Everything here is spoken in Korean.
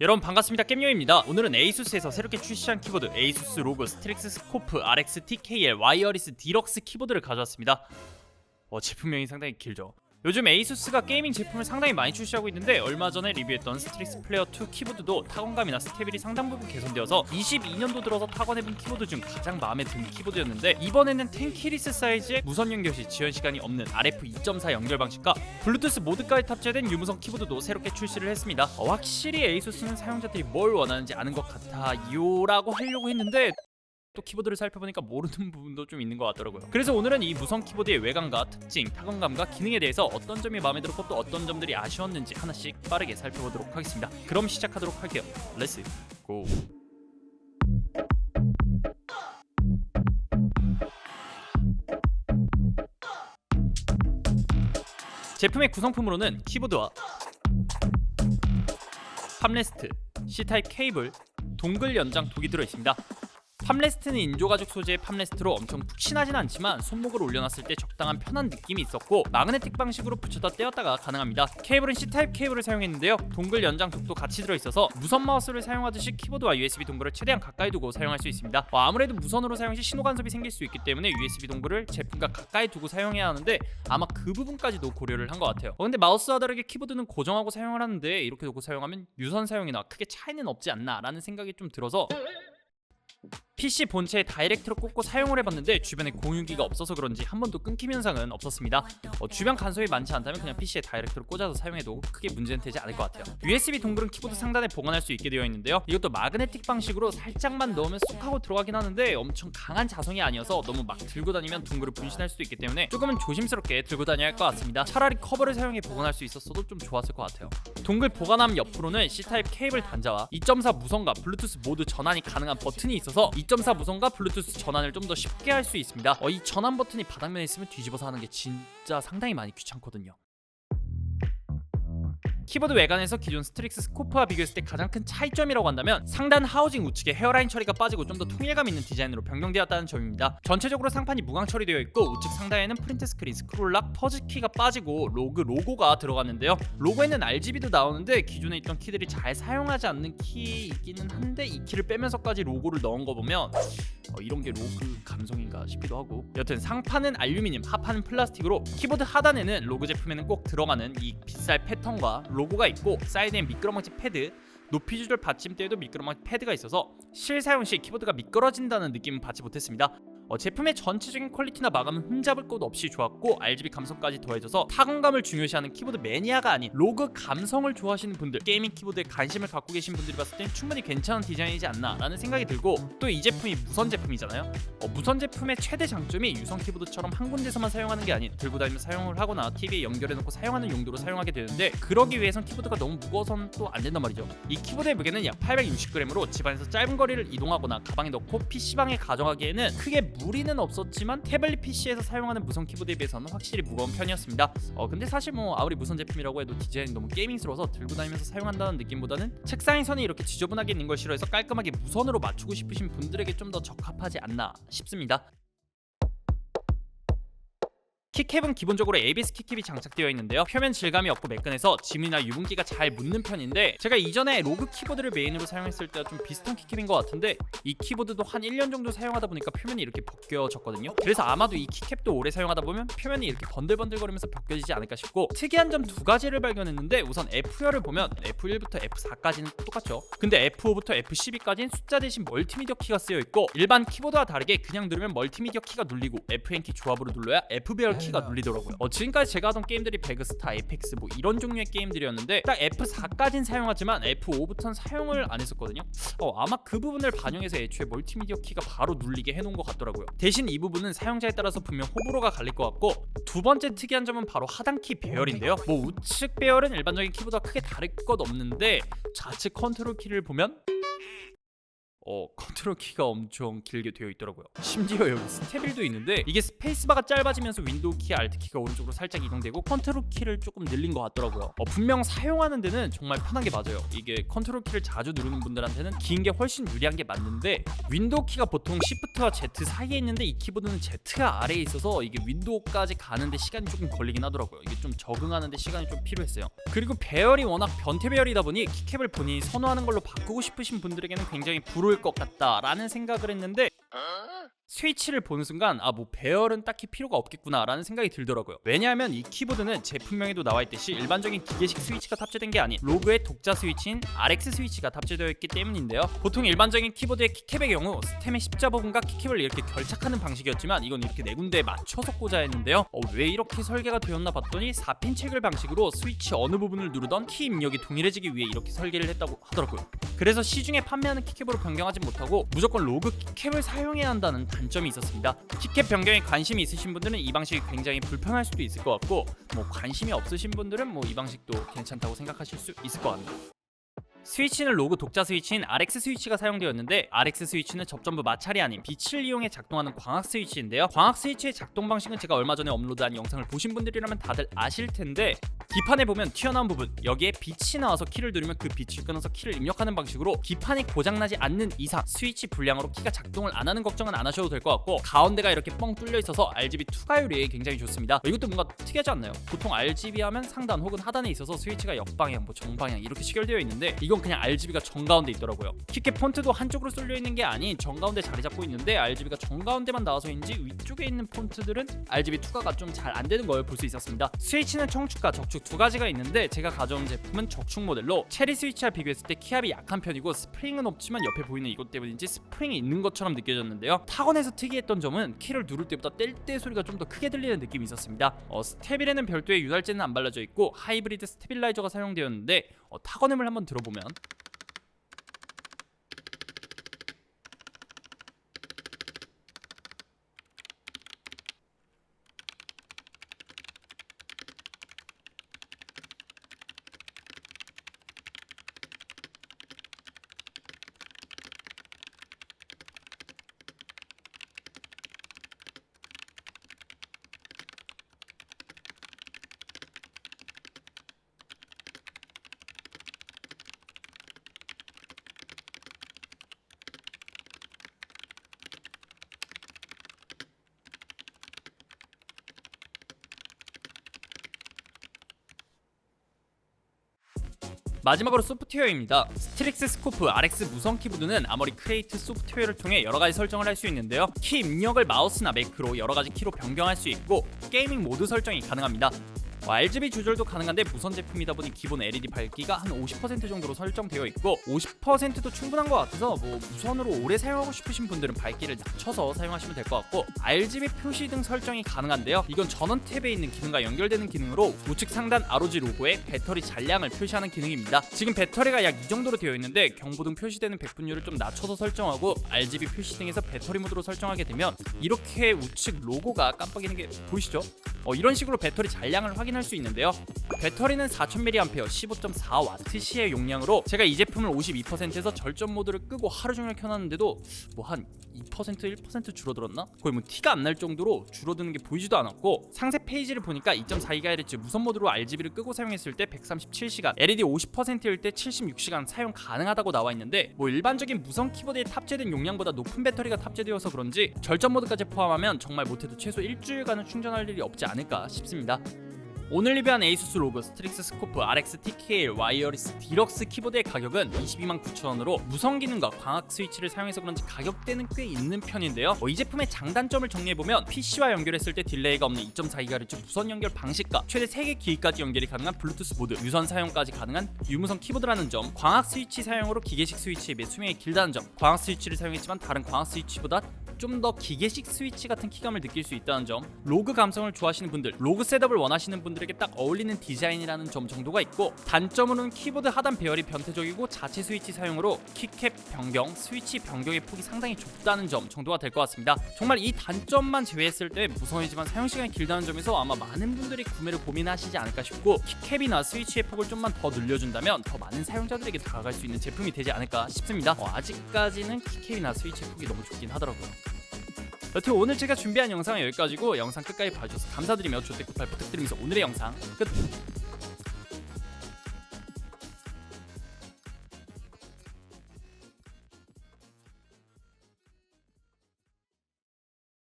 여러분 반갑습니다. 겜요입니다. 오늘은 에이수스에서 새롭게 출시한 키보드 에이수스 로그 스트릭스 스코프 RX TKL 와이어리스 디럭스 키보드를 가져왔습니다. 어, 제품명이 상당히 길죠 요즘 에이수스가 게이밍 제품을 상당히 많이 출시하고 있는데 얼마 전에 리뷰했던 스트릭스 플레어 2 키보드도 타건감이나 스테빌이 상당 부분 개선되어서 22년도 들어서 타건해본 키보드 중 가장 마음에 든 키보드였는데 이번에는 10키리스 사이즈의 무선 연결 시 지연 시간이 없는 RF 2.4 연결 방식과 블루투스 모드까지 탑재된 유무선 키보드도 새롭게 출시를 했습니다. 어, 확실히 에이수스는 사용자들이 뭘 원하는지 아는 것 같아 요라고 하려고 했는데 또 키보드를 살펴보니까 모르는 부분도 좀 있는 것 같더라고요. 그래서 오늘은 이 무선 키보드의 외관과 특징, 타건감과 기능에 대해서 어떤 점이 마음에 들었고 또 어떤 점들이 아쉬웠는지 하나씩 빠르게 살펴보도록 하겠습니다. 그럼 시작하도록 할게요. 렛츠 고. 제품의 구성품으로는 키보드와 팜레스트, C타입 케이블, 동글 연장 독이 들어 있습니다. 팜레스트는 인조가죽 소재의 팜레스트로 엄청 푹신하진 않지만 손목을 올려놨을 때 적당한 편한 느낌이 있었고 마그네틱 방식으로 붙였다 떼었다가 가능합니다. 케이블은 C타입 케이블을 사용했는데요. 동글 연장 독도 같이 들어있어서 무선 마우스를 사용하듯이 키보드와 USB 동글을 최대한 가까이 두고 사용할 수 있습니다. 어, 아무래도 무선으로 사용 시 신호 간섭이 생길 수 있기 때문에 USB 동글을 제품과 가까이 두고 사용해야 하는데 아마 그 부분까지도 고려를 한 것 같아요. 어, 근데 마우스와 다르게 키보드는 고정하고 사용을 하는데 이렇게 두고 사용하면 유선 사용이나 크게 차이는 없지 않나라는 생각이 좀 들어서 PC 본체에 다이렉트로 꽂고 사용을 해봤는데 주변에 공유기가 없어서 그런지 한 번도 끊김 현상은 없었습니다. 어, 주변 간섭이 많지 않다면 그냥 PC에 다이렉트로 꽂아서 사용해도 크게 문제는 되지 않을 것 같아요. USB 동글은 키보드 상단에 보관할 수 있게 되어 있는데요. 이것도 마그네틱 방식으로 살짝만 넣으면 쏙 하고 들어가긴 하는데 엄청 강한 자성이 아니어서 너무 막 들고 다니면 동글을 분신할 수도 있기 때문에 조금은 조심스럽게 들고 다녀야 할 것 같습니다. 차라리 커버를 사용해 보관할 수 있었어도 좀 좋았을 것 같아요. 동글 보관함 옆으로는 C타입 케이블 단자와 2.4 무선과 블루투스 모두 전환이 가능한 버튼이 있어서 2.4 무선과 블루투스 전환을 좀 더 쉽게 할 수 있습니다. 어, 이 전환 버튼이 바닥면에 있으면 뒤집어서 하는 게 진짜 상당히 많이 귀찮거든요. 키보드 외관에서 기존 스트릭스 스코프와 비교했을 때 가장 큰 차이점이라고 한다면 상단 하우징 우측에 헤어라인 처리가 빠지고 좀 더 통일감 있는 디자인으로 변경되었다는 점입니다. 전체적으로 상판이 무광 처리되어 있고 우측 상단에는 프린트 스크린, 스크롤락, 퍼즐 키가 빠지고 로그 로고가 들어갔는데요. 로고에는 RGB도 나오는데 기존에 있던 키들이 잘 사용하지 않는 키이기는 한데 이 키를 빼면서까지 로고를 넣은 거 보면 어, 이런 게 로그 감성인가 싶기도 하고 여튼 상판은 알루미늄, 하판은 플라스틱으로 키보드 하단에는 로그 제품에는 꼭 들어가는 이 빗살 패턴과 로 고가 있고 사이드엔 미끄럼방지 패드 높이 조절 받침대에도 미끄럼방지 패드가 있어서 실사용 시 키보드가 미끄러진다는 느낌은 받지 못했습니다. 어, 제품의 전체적인 퀄리티나 마감은 흠잡을 것 없이 좋았고 RGB 감성까지 더해져서 타건감을 중요시하는 키보드 매니아가 아닌 로그 감성을 좋아하시는 분들 게이밍 키보드에 관심을 갖고 계신 분들이 봤을 땐 충분히 괜찮은 디자인이지 않나 라는 생각이 들고 또 이 제품이 무선 제품이잖아요. 어, 무선 제품의 최대 장점이 유선 키보드처럼 한 군데서만 사용하는 게 아닌 들고 다니며 사용을 하거나 TV에 연결해놓고 사용하는 용도로 사용하게 되는데 그러기 위해선 키보드가 너무 무거워서는 또안 된단 말이죠. 이 키보드의 무게는 약 860g으로 집안에서 짧은 거리를 이동하거나 가방에 넣고 PC방에 가져가기에는 크게 무리는 없었지만 태블릿 PC에서 사용하는 무선 키보드에 비해서는 확실히 무거운 편이었습니다. 어 근데 사실 뭐 아무리 무선 제품이라고 해도 디자인이 너무 게이밍스러워서 들고 다니면서 사용한다는 느낌보다는 책상의 선이 이렇게 지저분하게 있는 걸 싫어해서 깔끔하게 무선으로 맞추고 싶으신 분들에게 좀 더 적합하지 않나 싶습니다. 키캡은 기본적으로 ABS 키캡이 장착되어 있는데요. 표면 질감이 없고 매끈해서 지문이나 유분기가 잘 묻는 편인데 제가 이전에 로그 키보드를 메인으로 사용했을 때와 좀 비슷한 키캡인 것 같은데 이 키보드도 한 1년 정도 사용하다 보니까 표면이 이렇게 벗겨졌거든요. 그래서 아마도 이 키캡도 오래 사용하다 보면 표면이 이렇게 번들번들거리면서 벗겨지지 않을까 싶고 특이한 점 두 가지를 발견했는데 우선 F열을 보면 F1부터 F4까지는 똑같죠. 근데 F5부터 F12까지는 숫자 대신 멀티미디어 키가 쓰여 있고 일반 키보드와 다르게 그냥 누르면 멀티미디어 키가 눌리고 FN 키 조합으로 눌러야 F배열 키가 눌리더라고요. 어, 지금까지 제가 하던 게임들이 배그스타, 에이펙스 뭐 이런 종류의 게임들이었는데 딱 F4까진 사용하지만 F5부터는 사용을 안 했었거든요. 어, 아마 그 부분을 반영해서 애초에 멀티미디어 키가 바로 눌리게 해놓은 것 같더라고요. 대신 이 부분은 사용자에 따라서 분명 호불호가 갈릴 것 같고 두 번째 특이한 점은 바로 하단 키 배열인데요. 뭐 우측 배열은 일반적인 키보드와 크게 다를 것 없는데 좌측 컨트롤 키를 보면 어 컨트롤 키가 엄청 길게 되어 있더라고요. 심지어 여기 스테빌도 있는데 이게 스페이스바가 짧아지면서 윈도우 키, 알트 키가 오른쪽으로 살짝 이동되고 컨트롤 키를 조금 늘린 것 같더라고요. 어, 분명 사용하는 데는 정말 편한 게 맞아요. 이게 컨트롤 키를 자주 누르는 분들한테는 긴 게 훨씬 유리한 게 맞는데 윈도우 키가 보통 Shift와 Z 사이에 있는데 이 키보드는 Z가 아래에 있어서 이게 윈도우까지 가는데 시간이 조금 걸리긴 하더라고요. 이게 좀 적응하는데 시간이 좀 필요했어요. 그리고 배열이 워낙 변태 배열이다 보니 키캡을 본인이 선호하는 걸로 바꾸고 싶으신 분들에게는 굉장히 부러울 것 같다라는 생각을 했는데 스위치를 보는 순간 아 뭐 배열은 딱히 필요가 없겠구나라는 생각이 들더라고요. 왜냐하면 이 키보드는 제품명에도 나와 있듯이 일반적인 기계식 스위치가 탑재된 게 아닌 로그의 독자 스위치인 RX 스위치가 탑재되어 있기 때문인데요. 보통 일반적인 키보드의 키캡의 경우 스템의 십자 부분과 키캡을 이렇게 결착하는 방식이었지만 이건 이렇게 네 군데에 맞춰서 꽂아야 했는데요. 어, 왜 이렇게 설계가 되었나 봤더니 4핀 체결 방식으로 스위치 어느 부분을 누르던 키 입력이 동일해지기 위해 이렇게 설계를 했다고 하더라고요. 그래서 시중에 판매하는 키캡으로 변경하지 못하고 무조건 로그 키캡을 사용해야 한다는 단점이 있었습니다. 키캡 변경에 관심이 있으신 분들은 이 방식이 굉장히 불편할 수도 있을 것 같고 뭐 관심이 없으신 분들은 뭐 이 방식도 괜찮다고 생각하실 수 있을 것 같네요. 스위치는 로그 독자 스위치인 RX 스위치가 사용되었는데 RX 스위치는 접전부 마찰이 아닌 빛을 이용해 작동하는 광학 스위치인데요. 광학 스위치의 작동 방식은 제가 얼마 전에 업로드한 영상을 보신 분들이라면 다들 아실 텐데 기판에 보면 튀어나온 부분 여기에 빛이 나와서 키를 누르면 그 빛을 끊어서 키를 입력하는 방식으로 기판이 고장나지 않는 이상 스위치 불량으로 키가 작동을 안 하는 걱정은 안 하셔도 될 것 같고 가운데가 이렇게 뻥 뚫려 있어서 RGB 투과율이 굉장히 좋습니다. 이것도 뭔가 특이하지 않나요? 보통 RGB 하면 상단 혹은 하단에 있어서 스위치가 역방향, 뭐 정방향 이렇게 시결되어 있는데 이건 그냥 RGB가 정가운데 있더라고요. 키캡 폰트도 한쪽으로 쏠려 있는 게 아닌 정가운데 자리 잡고 있는데 RGB가 정가운데만 나와서인지 위쪽에 있는 폰트들은 RGB 투과가 좀 잘 안 되는 걸 볼 수 있었습니다. 스위치는 청축과 적축 두 가지가 있는데 제가 가져온 제품은 적축 모델로 체리 스위치와 비교했을 때 키압이 약한 편이고 스프링은 없지만 옆에 보이는 이것 때문인지 스프링이 있는 것처럼 느껴졌는데요. 타건에서 특이했던 점은 키를 누를 때보다 뗄 때 소리가 좀 더 크게 들리는 느낌이 있었습니다. 어, 스테빌에는 별도의 유달제는 안 발라져 있고 하이브리드 스테빌라이저가 사용되었는데 어, 타건음을 한번 들어보면 man. 마지막으로 소프트웨어입니다. 스트릭스 스코프 RX 무선 키보드는 아머리 크레이트 소프트웨어를 통해 여러 가지 설정을 할 수 있는데요. 키 입력을 마우스나 매크로 여러 가지 키로 변경할 수 있고 게이밍 모드 설정이 가능합니다. 뭐 RGB 조절도 가능한데 무선 제품이다 보니 기본 LED 밝기가 한 50% 정도로 설정되어 있고 50%도 충분한 것 같아서 뭐 무선으로 오래 사용하고 싶으신 분들은 밝기를 낮춰서 사용하시면 될 것 같고 RGB 표시 등 설정이 가능한데요. 이건 전원 탭에 있는 기능과 연결되는 기능으로 우측 상단 ROG 로고에 배터리 잔량을 표시하는 기능입니다. 지금 배터리가 약 이 정도로 되어 있는데 경보등 표시되는 백분율을 좀 낮춰서 설정하고 RGB 표시 등에서 배터리 모드로 설정하게 되면 이렇게 우측 로고가 깜빡이는 게 보이시죠? 어, 이런 식으로 배터리 잔량을 확인할 수 있는데요. 배터리는 4000mAh 15.4W 시의 용량으로 제가 이 제품을 52%에서 절전 모드를 끄고 하루 종일 켜놨는데도 뭐 한 2% 1% 줄어들었나? 거의 뭐 티가 안 날 정도로 줄어드는 게 보이지도 않았고 상세 페이지를 보니까 2.4GHz 무선 모드로 RGB를 끄고 사용했을 때 137시간, LED 50%일 때 76시간 사용 가능하다고 나와 있는데 뭐 일반적인 무선 키보드에 탑재된 용량보다 높은 배터리가 탑재되어서 그런지 절전 모드까지 포함하면 정말 못해도 최소 일주일간은 충전할 일이 없지 않을까 싶습니다. 오늘 리뷰한 에이수스 로그 스트릭스 스코프 RX TKL 와이어리스 디럭스 키보드의 가격은 22만 9천원으로 무선 기능과 광학 스위치를 사용해서 그런지 가격대는 꽤 있는 편인데요. 어, 이 제품의 장단점을 정리해보면 PC와 연결했을 때 딜레이가 없는 2.4GHz 무선 연결 방식과 최대 3개 기기까지 연결이 가능한 블루투스 모드, 유선 사용까지 가능한 유무선 키보드라는 점, 광학 스위치 사용으로 기계식 스위치에 비해 수명이 길다는 점, 광학 스위치를 사용했지만 다른 광학 스위치보다 좀 더 기계식 스위치 같은 키감을 느낄 수 있다는 점 로그 감성을 좋아하시는 분들 로그 셋업을 원하시는 분들에게 딱 어울리는 디자인이라는 점 정도가 있고 단점으로는 키보드 하단 배열이 변태적이고 자체 스위치 사용으로 키캡 변경, 스위치 변경의 폭이 상당히 좁다는 점 정도가 될 것 같습니다. 정말 이 단점만 제외했을 때 무선이지만 사용시간이 길다는 점에서 아마 많은 분들이 구매를 고민하시지 않을까 싶고 키캡이나 스위치의 폭을 좀만 더 늘려준다면 더 많은 사용자들에게 다가갈 수 있는 제품이 되지 않을까 싶습니다. 어, 아직까지는 키캡이나 스위치의 폭이 너무 좁긴 하더라고요 여튼 오늘 제가 준비한 영상은 여기까지고 영상 끝까지 봐주셔서 감사드리며 조대급발 부탁드리면서 오늘의 영상 끝